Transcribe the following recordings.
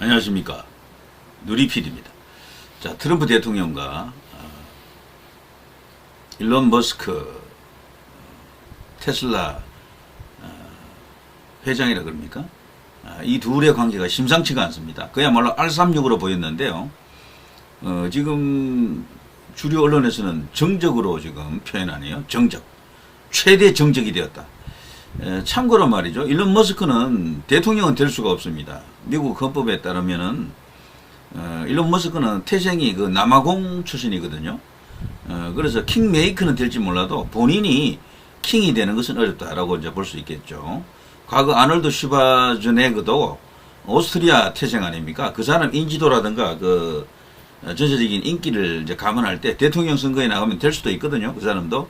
안녕하십니까. 누리필입니다. 자, 트럼프 대통령과 어, 일론 머스크 어, 테슬라 어, 회장이라 그럽니까? 아, 이 둘의 관계가 심상치가 않습니다. 그야말로 R36으로 보였는데요. 어, 지금 주류 언론에서는 정적으로 지금 표현하네요. 정적. 최대 정적이 되었다. 에, 참고로 말이죠. 일론 머스크는 대통령은 될 수가 없습니다. 미국 헌법에 따르면은 어, 일론 머스크는 태생이 그 남아공 출신이거든요. 어, 그래서 킹메이커는 될지 몰라도 본인이 킹이 되는 것은 어렵다라고 이제 볼 수 있겠죠. 과거 아놀드 슈바즈네그도 오스트리아 태생 아닙니까? 그 사람 인지도라든가 그 어, 전체적인 인기를 이제 감안할 때 대통령 선거에 나가면 될 수도 있거든요. 그 사람도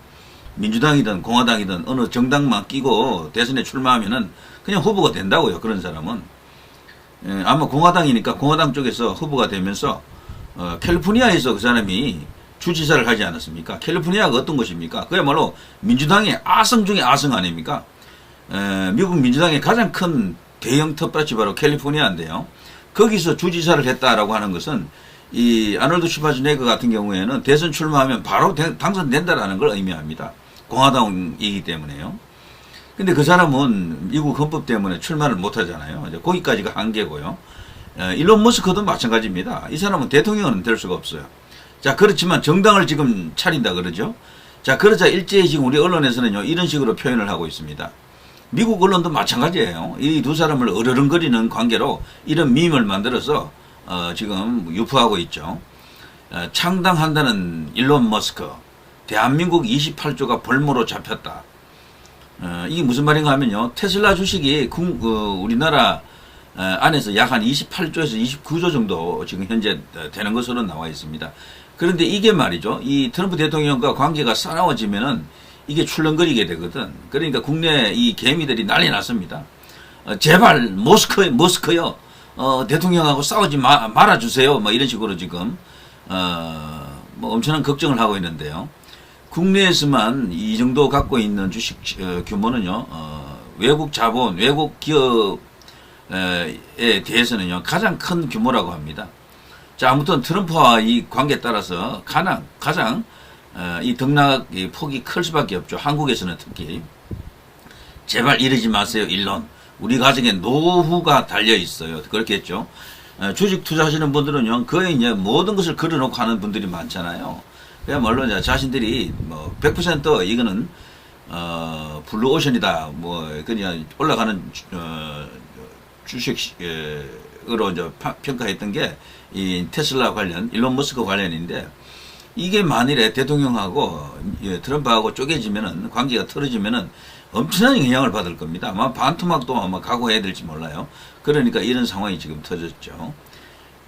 민주당이든 공화당이든 어느 정당만 끼고 대선에 출마하면은 그냥 후보가 된다고요. 그런 사람은 예, 아마 공화당이니까 공화당 쪽에서 후보가 되면서 어, 캘리포니아에서 그 사람이 주지사를 하지 않았습니까? 캘리포니아가 어떤 곳입니까? 그야말로 민주당의 아성 중의 아성 아닙니까? 에, 미국 민주당의 가장 큰 대형 텃밭이 바로 캘리포니아인데요. 거기서 주지사를 했다라고 하는 것은 이 아놀드 슈바즈네거 같은 경우에는 대선 출마하면 바로 대- 당선된다라는 걸 의미합니다. 공화당이기 때문에요. 근데 그 사람은 미국 헌법 때문에 출마를 못 하잖아요. 이제 거기까지가 한계고요. 에, 일론 머스크도 마찬가지입니다. 이 사람은 대통령은 될 수가 없어요. 자, 그렇지만 정당을 지금 차린다 그러죠. 자, 그러자 일제히 지금 우리 언론에서는요, 이런 식으로 표현을 하고 있습니다. 미국 언론도 마찬가지예요. 이 두 사람을 어르렁거리는 관계로 이런 밈을 만들어서 어, 지금 유포하고 있죠. 어, 창당한다는 일론 머스크, 대한민국 28조가 벌모로 잡혔다. 어, 이게 무슨 말인가 하면요. 테슬라 주식이 국- 그 우리나라 어, 안에서 약 한 28조에서 29조 정도 지금 현재 어, 되는 것으로 나와 있습니다. 그런데 이게 말이죠. 이 트럼프 대통령과 관계가 싸나워지면은 이게 출렁거리게 되거든. 그러니까 국내 이 개미들이 난리 났습니다. 어, 제발 모스크 모스크요. 어, 대통령하고 싸우지 마, 말아주세요. 뭐 이런 식으로 지금 어, 뭐 엄청난 걱정을 하고 있는데요. 국내에서만 이 정도 갖고 있는 주식 어, 규모는요. 어, 외국 자본, 외국 기업에 대해서는요 가장 큰 규모라고 합니다. 자 아무튼 트럼프와 이 관계에 따라서 가장 가장 어, 이 등락 이 폭이 클 수밖에 없죠. 한국에서는 특히 제발 이러지 마세요, 일론. 우리 가정에 노후가 달려 있어요. 그렇겠죠. 어, 주식 투자하시는 분들은요, 거의 이제 모든 것을 걸어놓고 하는 분들이 많잖아요. 이제 자신들이 뭐, 100% 이거는, 어, 블루오션이다. 뭐, 그냥 올라가는, 주- 어, 주식으로 이제 파- 평가했던 게, 이 테슬라 관련, 일론 머스크 관련인데, 이게 만일에 대통령하고 예, 트럼프하고 쪼개지면은 관계가 틀어지면은 엄청난 영향을 받을 겁니다. 아마 반토막도 아마 각오해야 될지 몰라요. 그러니까 이런 상황이 지금 터졌죠.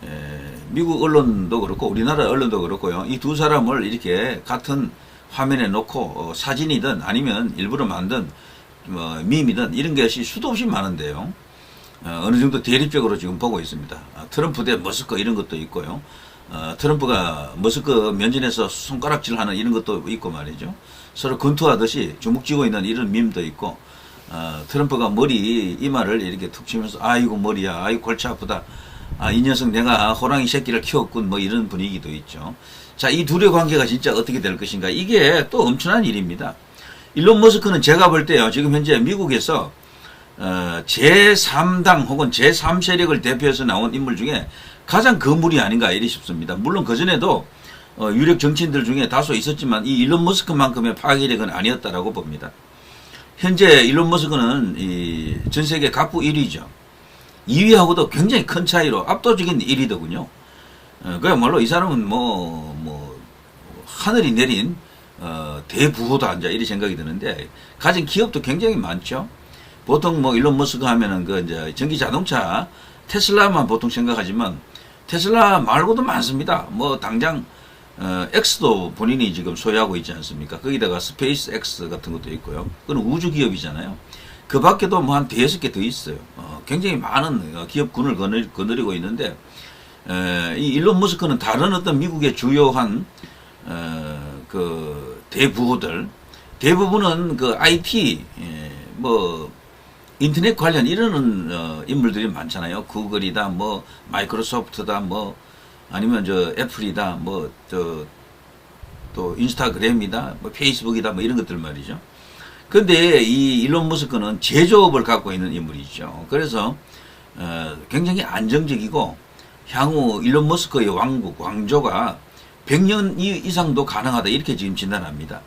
에, 미국 언론도 그렇고 우리나라 언론도 그렇고요. 이 두 사람을 이렇게 같은 화면에 놓고 어, 사진이든 아니면 일부러 만든 뭐 밈이든 이런 것이 수도 없이 많은데요. 어, 어느 정도 대립적으로 지금 보고 있습니다. 아, 트럼프 대 머스크 이런 것도 있고요. 어, 트럼프가 머스크 면전에서 손가락질하는 이런 것도 있고 말이죠. 서로 권투하듯이 주먹 쥐고 있는 이런 밈도 있고 어, 트럼프가 머리 이마를 이렇게 툭 치면서 아이고 머리야, 아이고 골치 아프다. 아, 이 녀석 내가 호랑이 새끼를 키웠군 뭐 이런 분위기도 있죠. 자, 이 둘의 관계가 진짜 어떻게 될 것인가 이게 또 엄청난 일입니다. 일론 머스크는 제가 볼 때요. 지금 현재 미국에서 어, 제3당 혹은 제3세력을 대표해서 나온 인물 중에 가장 거물이 아닌가 이리 싶습니다. 물론 그전에도 어, 유력 정치인들 중에 다소 있었지만 이 일론 머스크만큼의 파괴력은 아니었다라고 봅니다. 현재 일론 머스크는 이 전 세계 갑부 1위죠. 2위하고도 굉장히 큰 차이로 압도적인 1위더군요. 어, 그야말로 이 사람은 뭐, 뭐, 하늘이 내린, 어, 대부호다, 이제 이런 생각이 드는데, 가진 기업도 굉장히 많죠. 보통 뭐, 일론 머스크 하면은 그, 이제, 전기 자동차, 테슬라만 보통 생각하지만, 테슬라 말고도 많습니다. 뭐, 당장, 어, X도 본인이 지금 소유하고 있지 않습니까? 거기다가 스페이스 X 같은 것도 있고요. 그건 우주 기업이잖아요. 그 밖에도 뭐 한 대여섯 개 더 있어요. 어, 굉장히 많은 어, 기업군을 거느리, 거느리고 있는데, 에, 이 일론 머스크는 다른 어떤 미국의 주요한, 어, 그, 대부호들, 대부분은 그 IT, 예, 뭐, 인터넷 관련 이러는 어, 인물들이 많잖아요. 구글이다, 뭐 마이크로소프트다, 뭐 아니면 저 애플이다, 뭐저또 인스타그램이다, 뭐 페이스북이다, 뭐 이런 것들 말이죠. 근데 이 일론 머스크는 제조업을 갖고 있는 인물이죠. 그래서 어, 굉장히 안정적이고 향후 일론 머스크의 왕국, 왕조가 100년 이- 이상도 가능하다 이렇게 지금 진단합니다.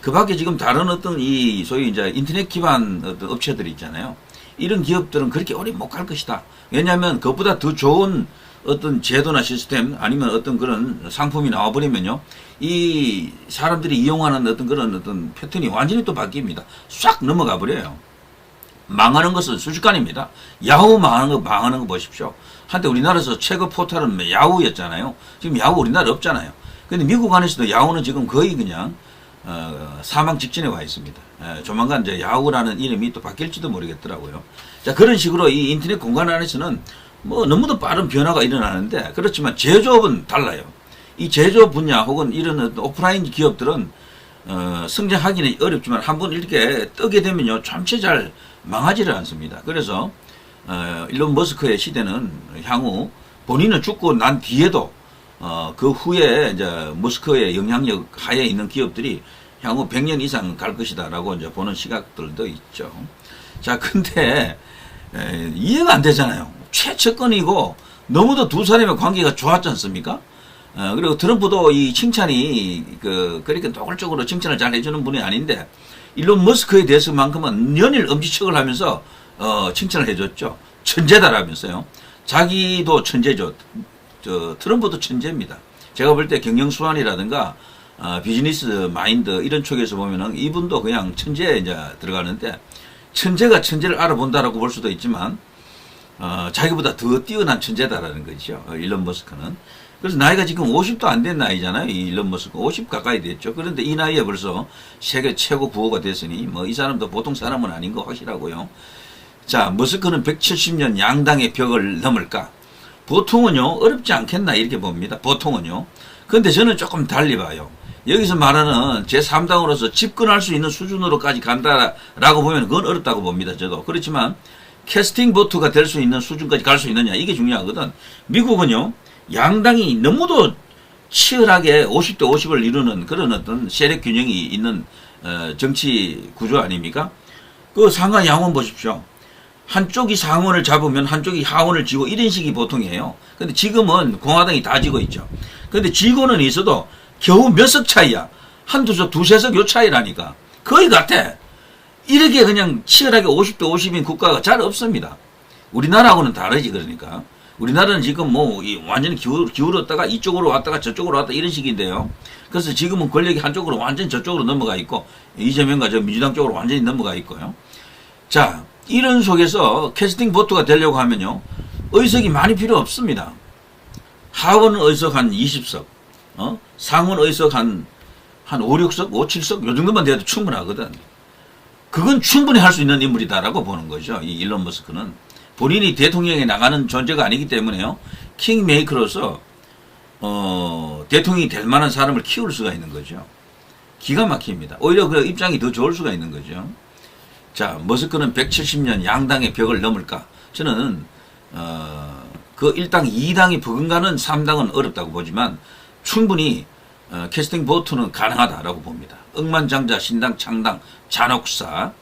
그 밖에 지금 다른 어떤 이 소위 이제 인터넷 기반 어떤 업체들이 있잖아요. 이런 기업들은 그렇게 오래 못 갈 것이다. 왜냐하면 그것보다 더 좋은 어떤 제도나 시스템 아니면 어떤 그런 상품이 나와버리면요. 이 사람들이 이용하는 어떤 그런 어떤 패턴이 완전히 또 바뀝니다. 싹 넘어가 버려요. 망하는 것은 순식간입니다. 야후 망하는 거, 망하는 거 보십시오. 한때 우리나라에서 최고 포탈은 뭐 야후였잖아요. 지금 야후 우리나라 없잖아요. 근데 미국 안에서도 야후는 지금 거의 그냥 어, 사망 직전에 와 있습니다. 에, 조만간 이제 야후라는 이름이 또 바뀔지도 모르겠더라고요. 자 그런 식으로 이 인터넷 공간 안에서는 뭐 너무도 빠른 변화가 일어나는데 그렇지만 제조업은 달라요. 이 제조업 분야 혹은 이런 오프라인 기업들은 어, 성장하기는 어렵지만 한 번 이렇게 뜨게 되면요 참치 잘 망하지를 않습니다. 그래서 어, 일론 머스크의 시대는 향후 본인은 죽고 난 뒤에도 어, 그 후에 이제 머스크의 영향력 하에 있는 기업들이 향후 100년 이상 갈 것이다라고 이제 보는 시각들도 있죠. 자, 근데 에, 이해가 안 되잖아요. 최측근이고 너무도 두 사람의 관계가 좋았지 않습니까? 어, 그리고 트럼프도 이 칭찬이 그 그렇게 노골적으로 칭찬을 잘 해주는 분이 아닌데 일론 머스크에 대해서만큼은 연일 엄지척을 하면서 어, 칭찬을 해줬죠. 천재다라면서요. 자기도 천재죠. 저 트럼프도 천재입니다. 제가 볼 때 경영수완이라든가 어, 비즈니스 마인드 이런 쪽에서 보면은 이분도 그냥 천재에 이제 들어가는데 천재가 천재를 알아본다라고 볼 수도 있지만 어, 자기보다 더 뛰어난 천재다라는 거죠. 어, 일론 머스크는. 그래서 나이가 지금 50도 안 된 나이잖아요. 이 일론 머스크 50 가까이 됐죠. 그런데 이 나이에 벌써 세계 최고 부호가 됐으니 뭐 이 사람도 보통 사람은 아닌 거 확실하고요. 자, 머스크는 170년 양당의 벽을 넘을까? 보통은요, 어렵지 않겠나, 이렇게 봅니다. 보통은요. 근데 저는 조금 달리 봐요. 여기서 말하는 제3당으로서 집권할 수 있는 수준으로까지 간다라고 보면 그건 어렵다고 봅니다. 저도. 그렇지만 캐스팅 보트가 될 수 있는 수준까지 갈 수 있느냐, 이게 중요하거든. 미국은요, 양당이 너무도 치열하게 50대 50을 이루는 그런 어떤 세력 균형이 있는 어, 정치 구조 아닙니까? 그 상하 양원 보십시오. 한쪽이 상원을 잡으면 한쪽이 하원을 쥐고 이런 식이 보통이에요. 근데 지금은 공화당이 다 쥐고 있죠. 근데 쥐고는 있어도 겨우 몇 석 차이야. 한두 석, 두세 석 요 차이라니까. 거의 같아. 이렇게 그냥 치열하게 50대 50인 국가가 잘 없습니다. 우리나라하고는 다르지, 그러니까. 우리나라는 지금 뭐, 이 완전히 기울, 기울었다가 이쪽으로 왔다가 저쪽으로 왔다 이런 식인데요. 그래서 지금은 권력이 한쪽으로 완전히 저쪽으로 넘어가 있고, 이재명과 저 민주당 쪽으로 완전히 넘어가 있고요. 자, 이런 속에서 캐스팅 보트가 되려고 하면요. 의석이 많이 필요 없습니다. 하원 의석 한 20석, 어? 상원 의석 한, 한 5, 6석, 5, 7석, 요 정도만 돼도 충분하거든. 그건 충분히 할 수 있는 인물이다라고 보는 거죠. 이 일론 머스크는. 본인이 대통령에 나가는 존재가 아니기 때문에요. 킹메이커로서, 어, 대통령이 될 만한 사람을 키울 수가 있는 거죠. 기가 막힙니다. 오히려 그 입장이 더 좋을 수가 있는 거죠. 자, 머스크는 170년 양당의 벽을 넘을까? 저는 어, 그 1당, 2당이 버금가는 3당은 어렵다고 보지만 충분히 어, 캐스팅 보트는 가능하다라고 봅니다. 억만장자, 신당, 창당, 잔혹사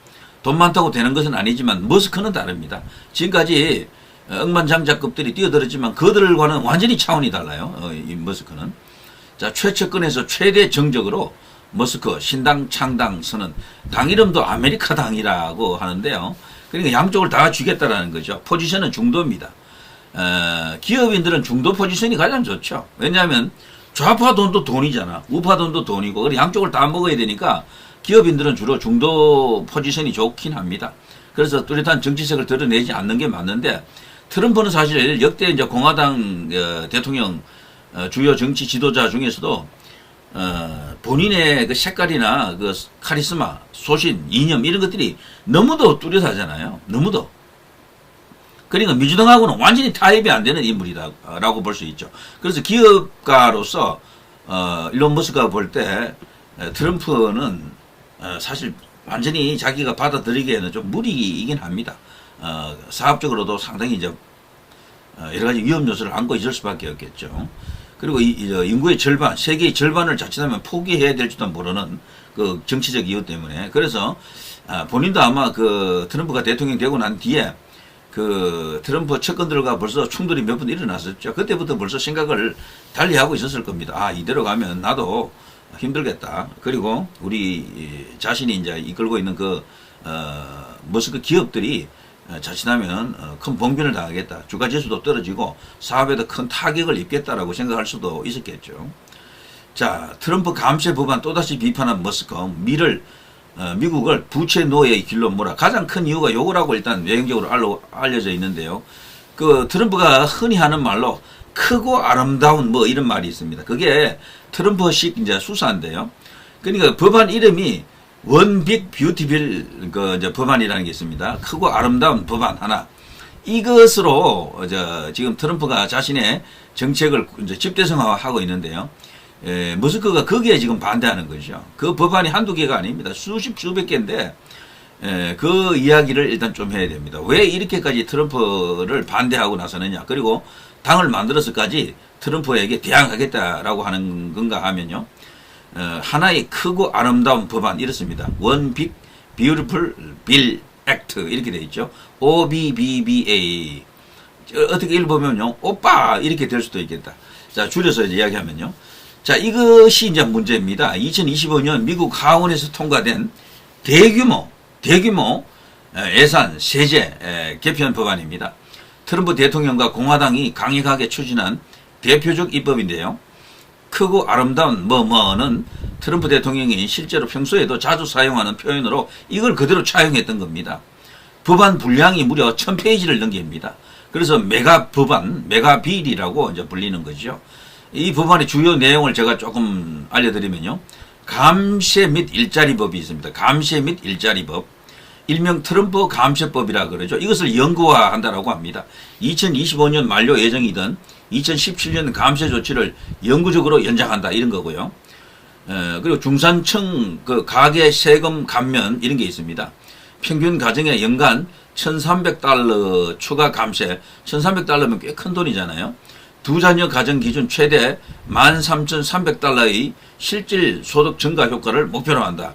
돈 많다고 되는 것은 아니지만 머스크는 다릅니다. 지금까지 어, 억만장자급들이 뛰어들었지만 그들과는 완전히 차원이 달라요. 어, 이 머스크는. 자, 최측근에서 최대 정적으로 머스크 신당 창당선은 당 이름도 아메리카 당이라고 하는데요. 그러니까 양쪽을 다 쥐겠다라는 거죠. 포지션은 중도입니다. 어, 기업인들은 중도 포지션이 가장 좋죠. 왜냐하면 좌파 돈도 돈이잖아. 우파 돈도 돈이고 그래 양쪽을 다 먹어야 되니까 기업인들은 주로 중도 포지션이 좋긴 합니다. 그래서 뚜렷한 정치색을 드러내지 않는 게 맞는데 트럼프는 사실 역대 이제 공화당 어, 대통령 어, 주요 정치 지도자 중에서도 어, 본인의 그 색깔이나 그 카리스마, 소신, 이념 이런 것들이 너무도 뚜렷하잖아요. 너무도. 그러니까 민주당하고는 완전히 타협이 안 되는 인물이다라고 볼 수 있죠. 그래서 기업가로서 어, 일론 머스크가 볼 때 트럼프는 어, 사실 완전히 자기가 받아들이기에는 좀 무리이긴 합니다. 어, 사업적으로도 상당히 이제 어, 여러 가지 위험 요소를 안고 있을 수밖에 없겠죠. 그리고 이, 이, 어, 인구의 절반, 세계의 절반을 자칫하면 포기해야 될지도 모르는 그 정치적 이유 때문에 그래서 아, 본인도 아마 그 트럼프가 대통령 되고 난 뒤에 그 트럼프 측근들과 벌써 충돌이 몇 번 일어났었죠. 그때부터 벌써 생각을 달리하고 있었을 겁니다. 아 이대로 가면 나도 힘들겠다. 그리고 우리 자신이 이제 이끌고 있는 그 어, 머스크 기업들이 어, 자칫하면 어, 큰 봉변을 당하겠다. 주가 지수도 떨어지고 사업에도 큰 타격을 입겠다라고 생각할 수도 있었겠죠. 자, 트럼프 감세 법안 또다시 비판한 머스크, 미를 어, 미국을 부채 노예의 길로 몰아 가장 큰 이유가 요거라고 일단 외형적으로 알로, 알려 져 있는데요. 그 트럼프가 흔히 하는 말로 크고 아름다운 뭐 이런 말이 있습니다. 그게 트럼프식 이제 수사인데요. 그러니까 법안 이름이 원빅 뷰티빌 그 이제 법안이라는 게 있습니다. 크고 아름다운 법안 하나. 이것으로 저 지금 트럼프가 자신의 정책을 이제 집대성화하고 있는데요. 에, 머스크가 거기에 지금 반대하는 거죠. 그 법안이 한두 개가 아닙니다. 수십 수백 개인데 에, 그 이야기를 일단 좀 해야 됩니다. 왜 이렇게까지 트럼프를 반대하고 나서느냐. 그리고 당을 만들어서까지 트럼프에게 대항하겠다라고 하는 건가 하면요. 어, 하나의 크고 아름다운 법안 이렇습니다. One Big Beautiful Bill Act 이렇게 되어 있죠. OBBBA 어떻게 읽어보면요. 오빠 이렇게 될 수도 있겠다. 자 줄여서 이야기하면요. 자 이것이 이제 문제입니다. 2025년 미국 하원에서 통과된 대규모 대규모 예산 세제 개편 법안입니다. 트럼프 대통령과 공화당이 강력하게 추진한 대표적 입법인데요. 크고 아름다운 뭐뭐는 트럼프 대통령이 실제로 평소에도 자주 사용하는 표현으로 이걸 그대로 차용했던 겁니다. 법안 분량이 무려 1000페이지를 넘깁니다. 그래서 메가 법안, 메가 빌이라고 이제 불리는 거죠. 이 법안의 주요 내용을 제가 조금 알려드리면요. 감세 및 일자리법이 있습니다. 감세 및 일자리법. 일명 트럼프 감세법이라 그러죠. 이것을 연구화한다라고 합니다. 2025년 만료 예정이던 2017년 감세 조치를 영구적으로 연장한다 이런 거고요. 에, 그리고 중산층 그 가계 세금 감면 이런 게 있습니다. 평균 가정에 연간 1,300달러 추가 감세. 1,300달러면 꽤 큰 돈이잖아요. 두 자녀 가정 기준 최대 13,300달러의 실질 소득 증가 효과를 목표로 한다.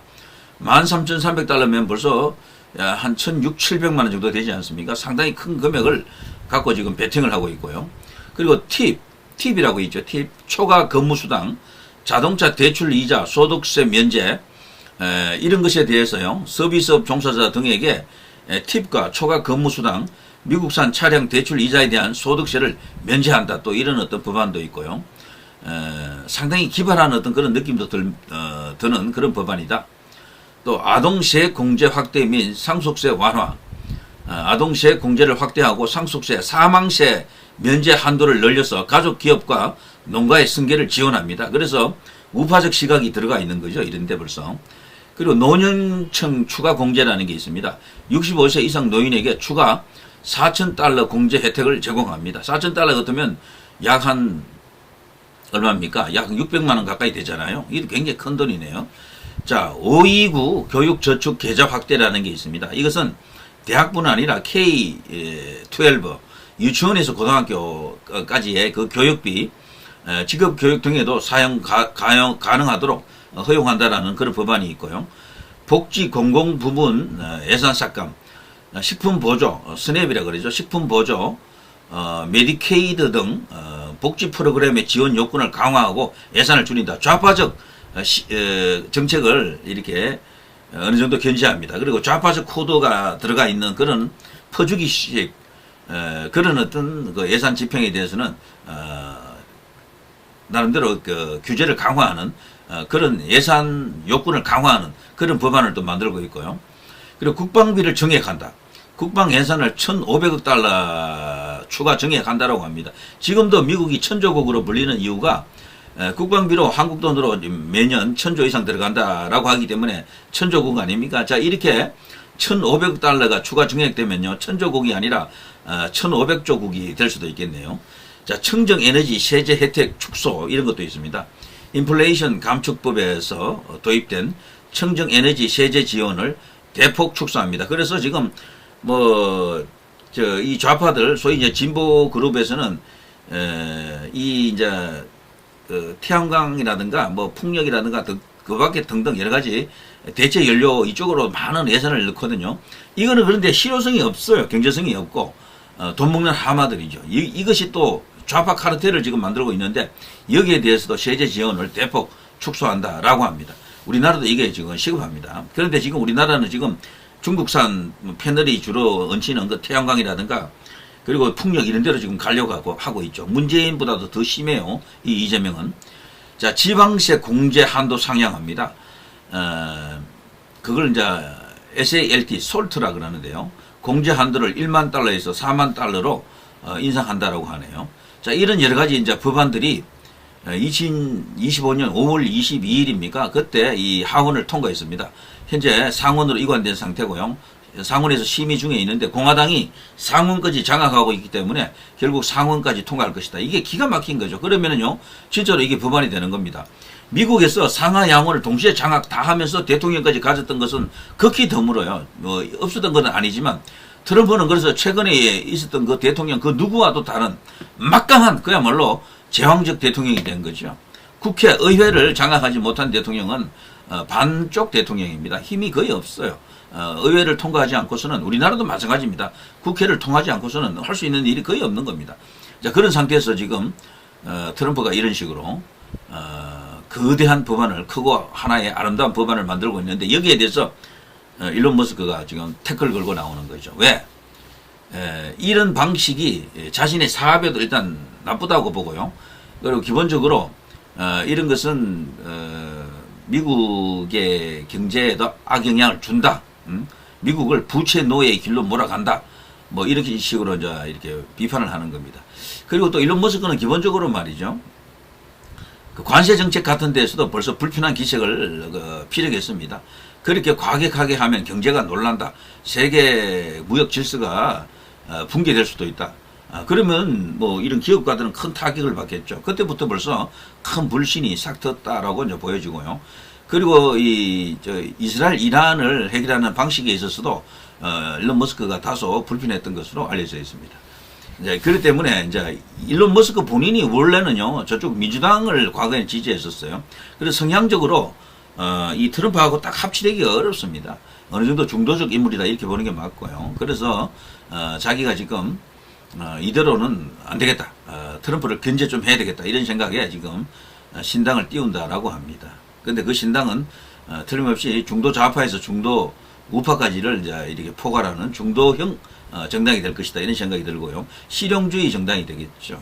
13,300달러면 벌써 한 1,600, 700만 원 정도 되지 않습니까? 상당히 큰 금액을 갖고 지금 베팅을 하고 있고요. 그리고 팁, 팁이라고 있죠. 팁, 초과 근무수당, 자동차 대출 이자, 소득세 면제, 에, 이런 것에 대해서요. 서비스업 종사자 등에게 에, 팁과 초과 근무수당, 미국산 차량 대출 이자에 대한 소득세를 면제한다. 또 이런 어떤 법안도 있고요. 에, 상당히 기발한 어떤 그런 느낌도 들, 어, 드는 그런 법안이다. 또 아동세 공제 확대 및 상속세 완화, 아, 아동세 공제를 확대하고 상속세, 사망세 면제 한도를 늘려서 가족 기업과 농가의 승계를 지원합니다. 그래서 우파적 시각이 들어가 있는 거죠. 이런데 벌써. 그리고 노년층 추가 공제라는 게 있습니다. 65세 이상 노인에게 추가 4,000달러 공제 혜택을 제공합니다. 4,000달러 같으면 약 한 얼마입니까? 약 600만 원 가까이 되잖아요. 이게 굉장히 큰 돈이네요. 자, 529 교육저축 계좌 확대라는 게 있습니다. 이것은 대학뿐 아니라 K12 유치원에서 고등학교까지의 그 교육비, 직업 교육 등에도 사용 가, 가용, 가능하도록 허용한다라는 그런 법안이 있고요. 복지 공공 부분 어, 예산 삭감, 식품 보조, 어, 스냅이라 그러죠. 식품 보조, 어, 메디케이드 등 어, 복지 프로그램의 지원 요건을 강화하고 예산을 줄인다. 좌파적 어, 시, 어, 정책을 이렇게 어느 정도 견제합니다. 그리고 좌파적 코드가 들어가 있는 그런 퍼주기식 어, 그런 어떤 그 예산 집행에 대해서는 어, 나름대로 그 규제를 강화하는 어, 그런 예산 요건을 강화하는 그런 법안을 또 만들고 있고요. 그리고 국방비를 정액한다. 국방 예산을 1,500억 달러 추가 정액한다라고 합니다. 지금도 미국이 천조국으로 불리는 이유가 국방비로 한국 돈으로 매년 천조 이상 들어간다라고 하기 때문에 천조국 아닙니까? 자, 이렇게 1,500억 달러가 추가 증액되면요. 천조국이 아니라 1,500조국이 될 수도 있겠네요. 자, 청정 에너지 세제 혜택 축소 이런 것도 있습니다. 인플레이션 감축법에서 도입된 청정 에너지 세제 지원을 대폭 축소합니다. 그래서 지금 뭐, 저, 이 좌파들, 소위 이제 진보 그룹에서는, 에, 이, 이제, 그, 태양광이라든가, 뭐, 풍력이라든가, 등- 그 밖에 등등 여러 가지 대체 연료 이쪽으로 많은 예산을 넣거든요. 이거는 그런데 실효성이 없어요. 경제성이 없고, 어, 돈 먹는 하마들이죠. 이, 이것이 또 좌파 카르텔을 지금 만들고 있는데, 여기에 대해서도 세제 지원을 대폭 축소한다라고 합니다. 우리나라도 이게 지금 시급합니다. 그런데 지금 우리나라는 지금 중국산 패널이 주로 얹히는 그 태양광이라든가 그리고 풍력 이런 데로 지금 가려고 하고, 있죠. 문재인보다도 더 심해요. 이 이재명은. 자, 지방세 공제 한도 상향합니다. 어, 그걸 이제 SALT, 솔트라 그러는데요. 공제 한도를 1만 달러에서 4만 달러로 어, 인상한다라고 하네요. 자, 이런 여러 가지 이제 법안들이 2025년 5월 22일입니까? 그때 이 하원을 통과했습니다. 현재 상원으로 이관된 상태고요. 상원에서 심의 중에 있는데 공화당이 상원까지 장악하고 있기 때문에 결국 상원까지 통과할 것이다. 이게 기가 막힌 거죠. 그러면은요, 진짜로 이게 법안이 되는 겁니다. 미국에서 상하 양원을 동시에 장악 다 하면서 대통령까지 가졌던 것은 극히 드물어요. 뭐 없었던 건 아니지만 트럼프는 그래서 최근에 있었던 그 대통령 그 누구와도 다른 막강한 그야말로 제왕적 대통령이 된 거죠. 국회 의회를 장악하지 못한 대통령은 어, 반쪽 대통령입니다. 힘이 거의 없어요. 어, 의회를 통과하지 않고서는 우리나라도 마찬가지입니다. 국회를 통하지 않고서는 할 수 있는 일이 거의 없는 겁니다. 자 그런 상태에서 지금 어, 트럼프가 이런 식으로 어, 거대한 법안을 크고 하나의 아름다운 법안을 만들고 있는데 여기에 대해서 어, 일론 머스크가 지금 태클 걸고 나오는 거죠. 왜? 에, 이런 방식이 자신의 사업에도 일단 나쁘다고 보고요. 그리고 기본적으로 어, 이런 것은 어, 미국의 경제에도 악영향을 준다. 음? 미국을 부채 노예의 길로 몰아간다. 뭐 이렇게 식으로 이제 이렇게 비판을 하는 겁니다. 그리고 또 일론 머스크는 기본적으로 말이죠. 그 관세 정책 같은 데서도 벌써 불편한 기색을 그 피력했습니다. 그렇게 과격하게 하면 경제가 놀란다. 세계 무역 질서가 어, 붕괴될 수도 있다. 아, 그러면 뭐 이런 기업가들은 큰 타격을 받겠죠. 그때부터 벌써 큰 불신이 싹 텄다라고 이제 보여지고요. 그리고 이저 이스라엘 이란을 해결하는 방식에 있어서도 어, 일론 머스크가 다소 불편했던 것으로 알려져 있습니다. 이제 그렇기 때문에 이제 일론 머스크 본인이 원래는요 저쪽 민주당을 과거에 지지했었어요. 그래서 성향적으로 어, 이 트럼프하고 딱 합치되기가 어렵습니다. 어느 정도 중도적 인물이다 이렇게 보는 게 맞고요. 그래서 어, 자기가 지금 어, 이대로는 안 되겠다. 어, 트럼프를 견제 좀 해야 되겠다. 이런 생각에 지금 어, 신당을 띄운다라고 합니다. 근데 그 신당은 어, 틀림없이 중도 좌파에서 중도 우파까지를 이제 이렇게 포괄하는 중도형 어, 정당이 될 것이다. 이런 생각이 들고요. 실용주의 정당이 되겠죠.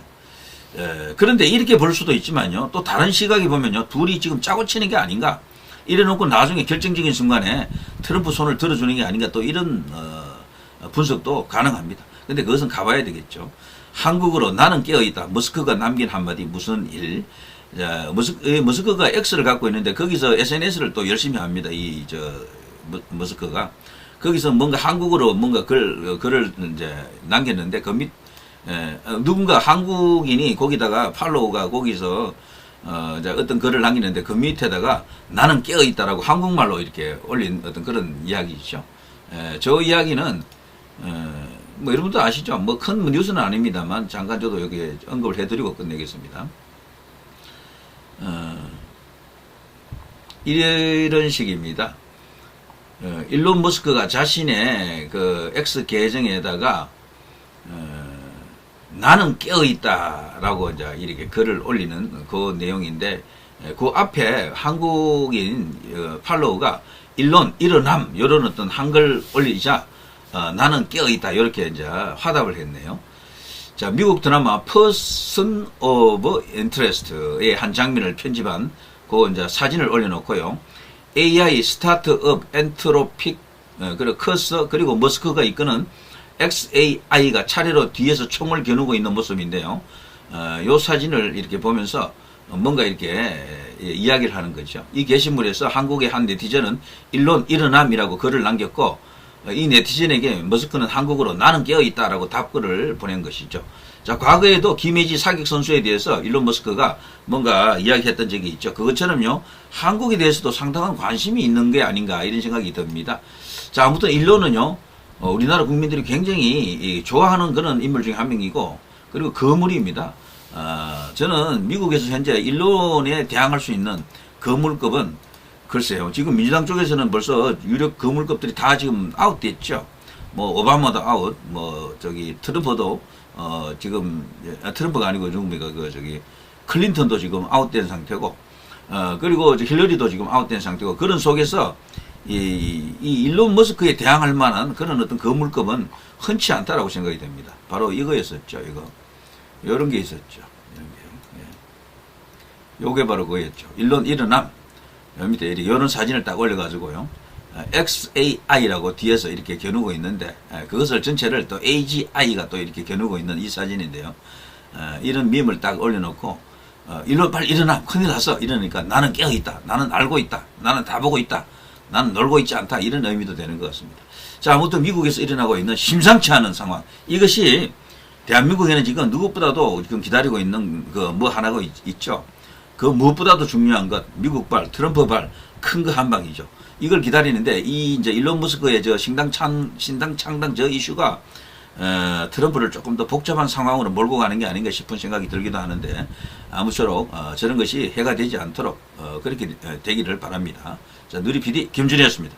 에, 그런데 이렇게 볼 수도 있지만요. 또 다른 시각이 보면요. 둘이 지금 짜고 치는 게 아닌가. 이래놓고 나중에 결정적인 순간에 트럼프 손을 들어주는 게 아닌가. 또 이런 어, 분석도 가능합니다. 근데 그것은 가봐야 되겠죠. 한국으로 나는 깨어있다. 머스크가 남긴 한마디 무슨 일. 자, 머스크, 이 머스크가 X를 갖고 있는데 거기서 SNS를 또 열심히 합니다. 이, 저, 머- 머스크가. 거기서 뭔가 한국어로 뭔가 글, 글을 이제 남겼는데 그 밑, 에, 어, 누군가 한국인이 거기다가 팔로우가 거기서 어, 이제 어떤 글을 남기는데 그 밑에다가 나는 깨어있다라고 한국말로 이렇게 올린 어떤 그런 이야기죠. 에, 저 이야기는 어, 뭐 여러분도 아시죠? 뭐 큰 뉴스는 아닙니다만 잠깐 저도 여기 언급을 해드리고 끝내겠습니다. 어, 이런 식입니다. 어, 일론 머스크가 자신의 그 X 계정에다가 어, 나는 깨어 있다라고 이제 이렇게 글을 올리는 그 내용인데 에, 그 앞에 한국인 어, 팔로우가 일론 일어남 이런 어떤 한글 올리자 어, 나는 깨어 있다 이렇게 이제 화답을 했네요. 자, 미국 드라마 Person of Interest의 한 장면을 편집한 그 이제 사진을 올려놓고요. AI 스타트업 엔트로픽 어, 그리고 커서 그리고 머스크가 이끄는 XAI가 차례로 뒤에서 총을 겨누고 있는 모습인데요. 어, 요 사진을 이렇게 보면서 뭔가 이렇게 예, 이야기를 하는 거죠. 이 게시물에서 한국의 한 네티즌은 일론 일어남이라고 글을 남겼고 어, 이 네티즌에게 머스크는 한국어로 나는 깨어있다라고 답글을 보낸 것이죠. 자, 과거에도 김혜지 사격 선수에 대해서 일론 머스크가 뭔가 이야기했던 적이 있죠. 그것처럼요, 한국에 대해서도 상당한 관심이 있는 게 아닌가 이런 생각이 듭니다. 자, 아무튼 일론은요, 어, 우리나라 국민들이 굉장히 이, 좋아하는 그런 인물 중에 한 명이고 그리고 거물입니다. 어, 저는 미국에서 현재 일론에 대항할 수 있는 거물급은 글쎄요. 지금 민주당 쪽에서는 벌써 유력 거물급들이 다 지금 아웃됐죠. 뭐 오바마도 아웃, 뭐 저기 트럼프도 어 지금 아, 트럼프가 아니고 누굽니까 그 저기 클린턴도 지금 아웃된 상태고 어 그리고 저 힐러리도 지금 아웃된 상태고 그런 속에서 이, 이 일론 머스크에 대항할 만한 그런 어떤 거물급은 흔치 않다라고 생각이 됩니다. 바로 이거였었죠. 이거 이런 게 있었죠. 이런 게요. 예. 요게 바로 그거였죠. 일론 일어남. 여 밑에 이런 사진을 딱 올려가지고요. 아, XAI라고 뒤에서 이렇게 겨누고 있는데 아, 그것을 전체를 또 AGI가 또 이렇게 겨누고 있는 이 사진인데요. 아, 이런 밈을 딱 올려놓고 어, 일론 빨리 일어나 큰일 났어 이러니까 나는 깨어 있다 나는 알고 있다 나는 다 보고 있다 나는 놀고 있지 않다 이런 의미도 되는 것 같습니다. 자 아무튼 미국에서 일어나고 있는 심상치 않은 상황 이것이 대한민국에는 지금 누구보다도 지금 기다리고 있는 그 뭐 하나가 있, 있죠. 그 무엇보다도 중요한 것 미국발 트럼프발 큰 거 한 방이죠. 이걸 기다리는데 이 이제 일론 머스크의 저 신당 창 신당 창당 저 이슈가 어, 트럼프를 조금 더 복잡한 상황으로 몰고 가는 게 아닌가 싶은 생각이 들기도 하는데 아무쪼록 어, 저런 것이 해가 되지 않도록 어, 그렇게 어, 되기를 바랍니다. 자 누리 PD 김준이었습니다.